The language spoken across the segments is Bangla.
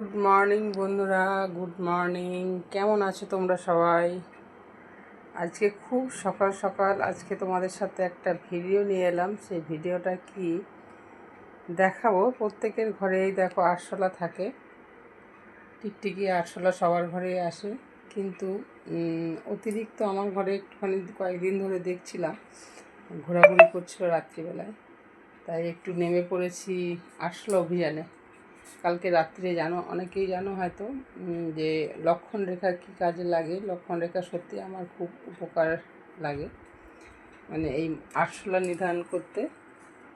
গুড মর্নিং বন্ধুরা। গুড মর্নিং কেমন আছো তোমরা সবাই? আজকে খুব সকাল সকাল আজকে তোমাদের সাথে একটা ভিডিও নিয়ে এলাম। সেই ভিডিওটা কি? দেখাবো। প্রত্যেকের ঘরেই দেখো আরশোলা থাকে। টিকটিকি আরশোলা সবার ঘরেই আসে। কিন্তু অতিরিক্ত আমার ঘরে একটুখানি কয়েকদিন ধরে দেখছিলাম। ঘোরাঘুরি করছিল রাত্রিবেলায়। তাই একটু নেমে পড়েছি আরশোলা অভিযানে। কালকে রাত্রে জানো, অনেকেই জানো হয়তো যে লক্ষণ রেখা কী কাজে লাগে? লক্ষণ রেখা সত্যি আমার খুব উপকার লাগে। মানে এই আরশোলা নির্ধারণ করতে,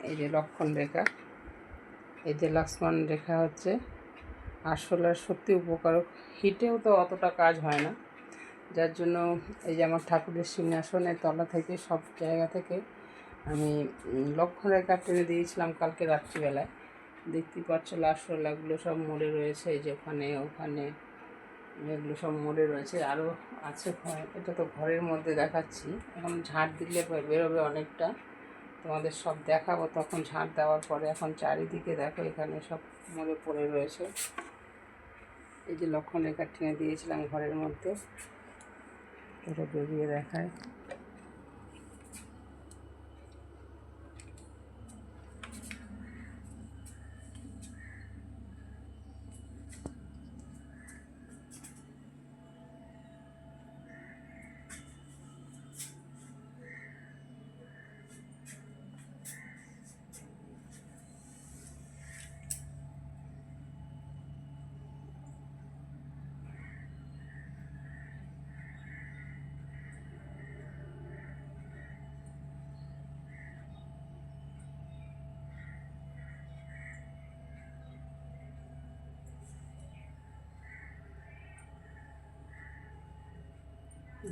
এই যে লক্ষণ রেখা, এই যে লক্ষ্মণ রেখা হচ্ছে আরশোলার সত্যি উপকারক। হিটেও তো অতটা কাজ হয় না। যার জন্য এই যে আমার ঠাকুরের সিংহাসনের তলা থেকে, সব জায়গা থেকে আমি লক্ষণ রেখা টেনে দিয়েছিলাম কালকে রাত্রিবেলায়। দেখতেই পাচ্ছ লাশলাগুলো সব মরে রয়েছে, এই যে ওখানে এগুলো সব মরে রয়েছে আরও আছে এটা তো ঘরের মধ্যে দেখাচ্ছি। এখন ঝাঁট দিলে বেরোবে অনেকটা। তোমাদের সব দেখাবো, তখন ঝাঁট দেওয়ার পরে এখন চারিদিকে দেখো, এখানে সব মরে পড়ে রয়েছে। এই যে লক্ষণ রেখা টেনে দিয়েছিলাম ঘরের মধ্যে। এটা বেরিয়ে দেখায়।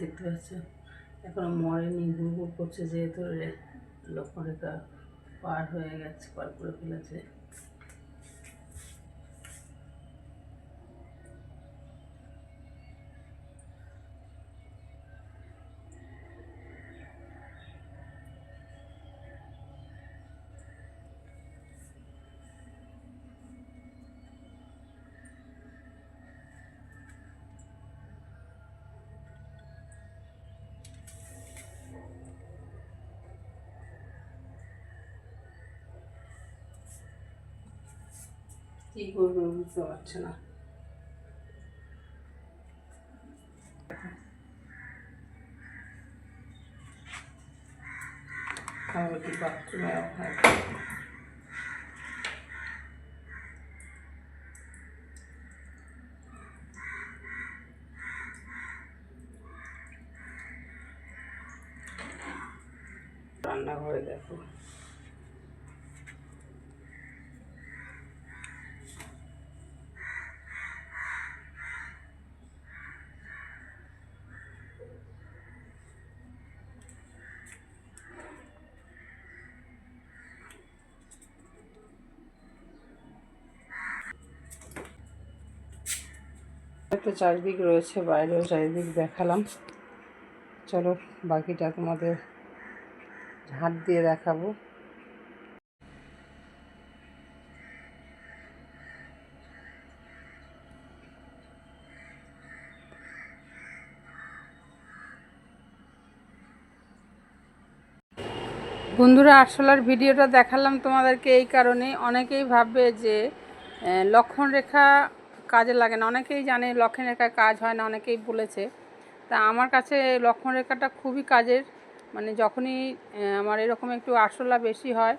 দেখতে পাচ্ছ? এখনও মরেনি ঘুরঘুর করছে যেহেতু লক্ষ্মণরেখা পার হয়ে গেছে পার করে ফেলেছে। কী করবে বুঝতে পারছে না। খাবার কি বাথরুমে রান্নাঘরে দেখো। তো চারিদিক রয়েছে বাইরেও চারিদিক দেখালাম। চলো বাকিটা তোমাদের ঝাঁট দিয়ে দেখাবো। বন্ধুরা আরশোলার ভিডিওটা দেখালাম তোমাদেরকে এই কারণে অনেকেই ভাববে যে আহ, লক্ষণ রেখা কাজে লাগে না। অনেকেই জানে লক্ষণ রেখা কাজ হয় না, অনেকেই বলেছে। তা আমার কাছে লক্ষণ রেখাটা খুবই কাজের। মানে যখনই আমার এরকম একটু আরশোলা বেশি হয়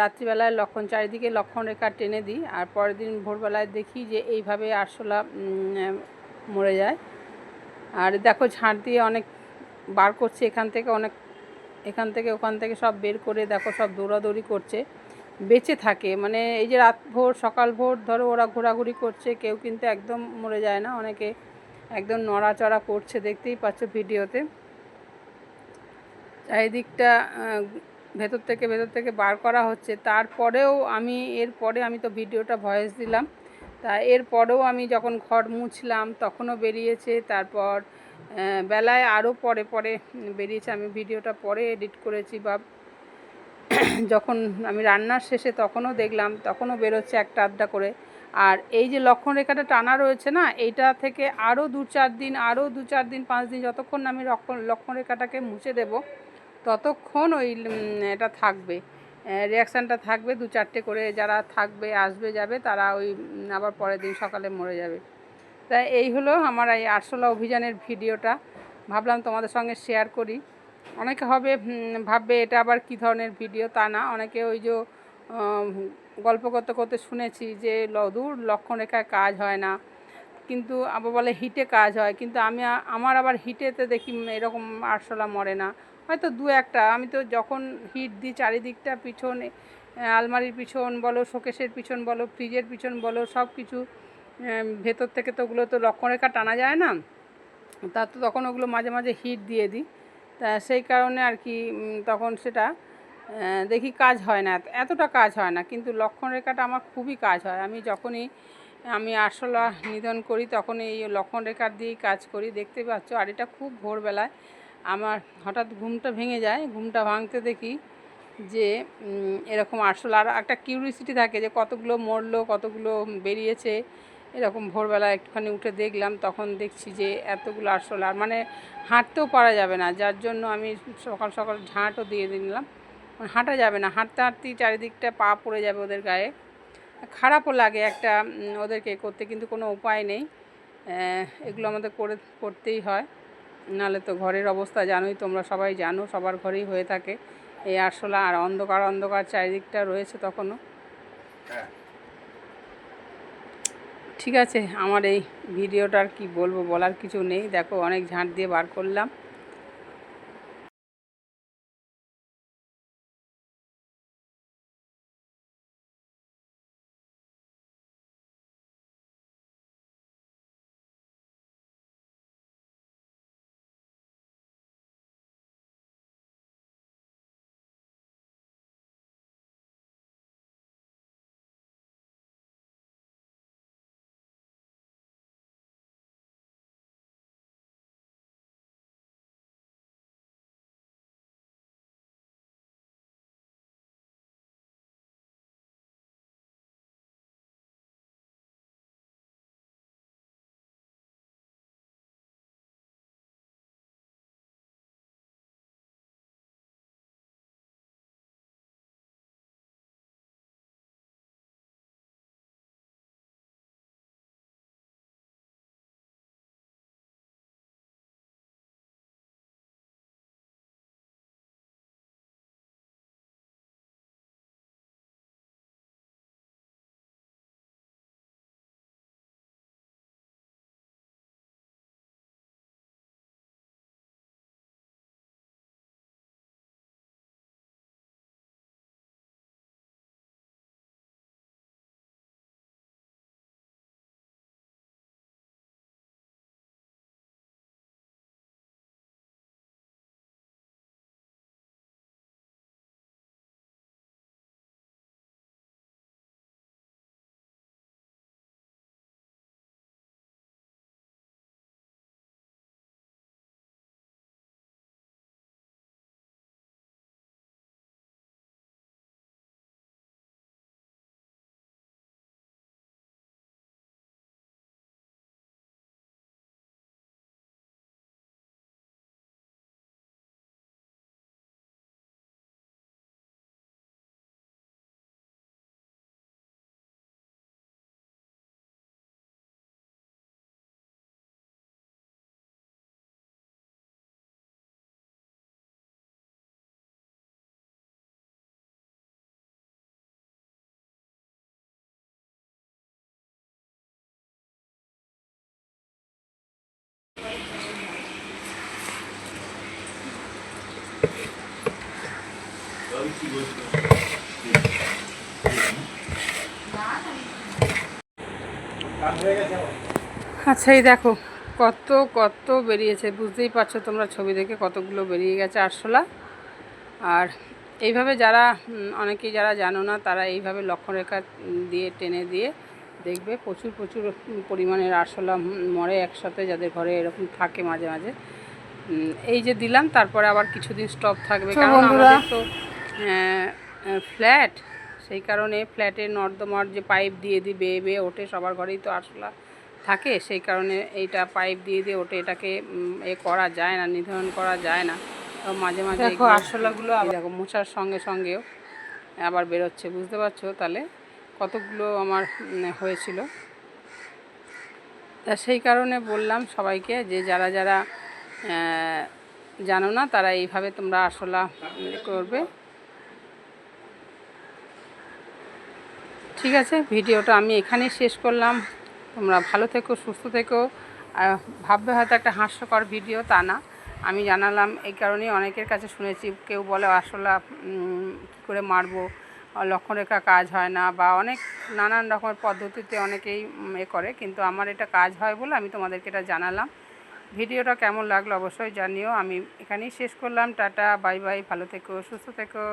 রাত্রিবেলায় লক্ষণ, চারিদিকে লক্ষণ রেখা টেনে দিই, আর পরের দিন ভোরবেলায় দেখি যে এইভাবে আরশোলা মরে যায়। আর দেখো ঝাঁট দিয়ে অনেক বার করছে এখান থেকে, অনেক, এখান থেকে, ওখান থেকে সব বের করে দেখো সব দৌড়াদৌড়ি করছে। বেঁচে থাকে। মানে এই যে রাত ভোর, সকাল ভোর ধরো ওরা ঘোরাঘুরি করছে, কেউ কিন্তু একদম মরে যায় না। অনেকে একদম নড়াচড়া করছে, দেখতেই পাচ্ছ ভিডিওতে। চারিদিকটা ভেতর থেকে ভেতর থেকে বার করা হচ্ছে। তারপরেও আমি, এরপরে আমি তো ভিডিওটা ভয়েস দিলাম। তা এরপরেও আমি যখন ঘর মুছলাম, তখনও বেরিয়েছে। তারপর বেলায় আরও পরে পরে বেরিয়েছে। আমি ভিডিওটা পরে এডিট করেছি বা যখন আমি রান্নার শেষে তখনও দেখলাম, তখনও বেরোচ্ছে একটা আধটা করে। আর এই যে লক্ষণ রেখাটা টানা রয়েছে না, এইটা থেকে আরও দু চার দিন, আরও দু চার দিন, পাঁচ দিন যতক্ষণ আমি লক্ষণ লক্ষণ রেখাটাকে মুছে দেব, ততক্ষণ ওই এটা থাকবে। রিয়াকশানটা থাকবে দু চারটে করে। যারা থাকবে, আসবে, যাবে, তারা ওই আবার পরের দিন সকালে মরে যাবে। তাই এই হলো আমার এই আরশোলা অভিযানের ভিডিওটা। ভাবলাম তোমাদের সঙ্গে শেয়ার করি। অনেকে হবে ভাববে এটা আবার কী ধরনের ভিডিও তা না। অনেকে ওই যে গল্প করতে করতে শুনেছি যে লদূর লক্ষণরেখায় কাজ হয় না। কিন্তু আবার বলে হিটে কাজ হয়। কিন্তু আমি, আমার আবার হিটেতে দেখি এরকম আরশোলা মরে না। হয়তো দু একটা। আমি তো যখন হিট দিই চারিদিকটা পিছনে আলমারির পিছন বলো শোকেশের পিছন বলো, ফ্রিজের পিছন বলো, সব কিছু ভেতর থেকে তো ওগুলো তো লক্ষণরেখা টানা যায় না। তার তো তখন ওগুলো মাঝে মাঝে হিট দিয়ে দিই। তা সেই কারণে আর কি তখন সেটা দেখি কাজ হয় না, এতটা কাজ হয় না, কিন্তু লক্ষণ রেখাটা আমার খুবই কাজ হয়। আমি যখনই, আমি আরশোলা নিধন করি তখন এই লক্ষণরেখার দিয়েই কাজ করি, দেখতে পাচ্ছ, আর এটা খুব ভোরবেলায় আমার হঠাৎ ঘুমটা ভেঙে যায়, ঘুমটা ভাঙতে দেখি যে এরকম আরশোলা আর একটা কিউরিসিটি থাকে যে কতগুলো মরলো, কতগুলো বেরিয়েছে এরকম ভোরবেলা একটুখানি উঠে দেখলাম, তখন দেখছি যে এতগুলো আরশোলা আর মানে হাঁটতেও পারা যাবে না, যার জন্য আমি সকাল সকাল ঝাঁটও দিয়ে দিলাম মানে হাঁটা যাবে না, হাঁটতে হাঁটতেই চারিদিকটা পা পড়ে যাবে ওদের গায়ে। খারাপও লাগে একটা ওদেরকে করতে, কিন্তু কোনো উপায় নেই। এগুলো আমাদের করে, করতেই হয়। নাহলে তো ঘরের অবস্থা জানোই, তোমরা সবাই জানো, সবার ঘরেই হয়ে থাকে। এই আরশোলা আর অন্ধকার অন্ধকার চারিদিকটা রয়েছে তখনও। ঠিক আছে, আমার এই ভিডিওটার কি বলব বলার কিছু নেই। দেখো, অনেক ঝাঁট দিয়ে বার করলাম। আচ্ছা এই দেখো কত কত বেরিয়েছে। বুঝতেই পারছ তোমরা ছবি দেখে কতগুলো বেরিয়ে গেছে আরশোলা। আর এইভাবে যারা অনেকেই যারা জানো না তারা এইভাবে লক্ষ্যরেখা দিয়ে টেনে দিয়ে দেখবে। প্রচুর প্রচুর পরিমাণের আরশোলা মরে একসাথে যাদের ঘরে এরকম থাকে মাঝে মাঝে। এই যে দিলাম তারপরে আবার কিছুদিন স্টপ থাকবে। কারণ আমাদের তো ফ্ল্যাট? সেই কারণে ফ্ল্যাটে নর্দমার যে পাইপ দিয়ে দিয়ে বেয়ে বেয়ে ওঠে সবার ঘরেই তো আরশোলা থাকে সেই কারণে এইটা পাইপ দিয়ে দিয়ে ওঠে এটাকে এ করা যায় না নিধন করা যায় না। তো মাঝে মাঝে দেখো, আরশোলাগুলো দেখো মোছার সঙ্গে সঙ্গেও আবার বেরোচ্ছে বুঝতে পারছ? তাহলে কতগুলো আমার হয়েছিল? তা সেই কারণে বললাম সবাইকে যে যারা যারা জানো না তারা এইভাবে তোমরা আরশোলা করবে। ঠিক আছে, ভিডিওটা আমি এখানেই শেষ করলাম। তোমরা ভালো থেকো, সুস্থ থেকো। ভাববে হয়তো একটা হাস্যকর ভিডিও, তা না। আমি জানালাম, এই কারণেই অনেকের কাছে শুনেছি, কেউ বলে আসলে কী করে মারবো? লক্ষণরেখা কাজ হয় না, বা অনেক নানান রকমের পদ্ধতিতে অনেকেই এ করে। কিন্তু আমার এটা কাজ হয় বলে আমি তোমাদেরকে এটা জানালাম। ভিডিওটা কেমন লাগল অবশ্যই জানিও। আমি এখানেই শেষ করলাম। টাটা, বাই বাই, ভালো থেকো, সুস্থ থেকো।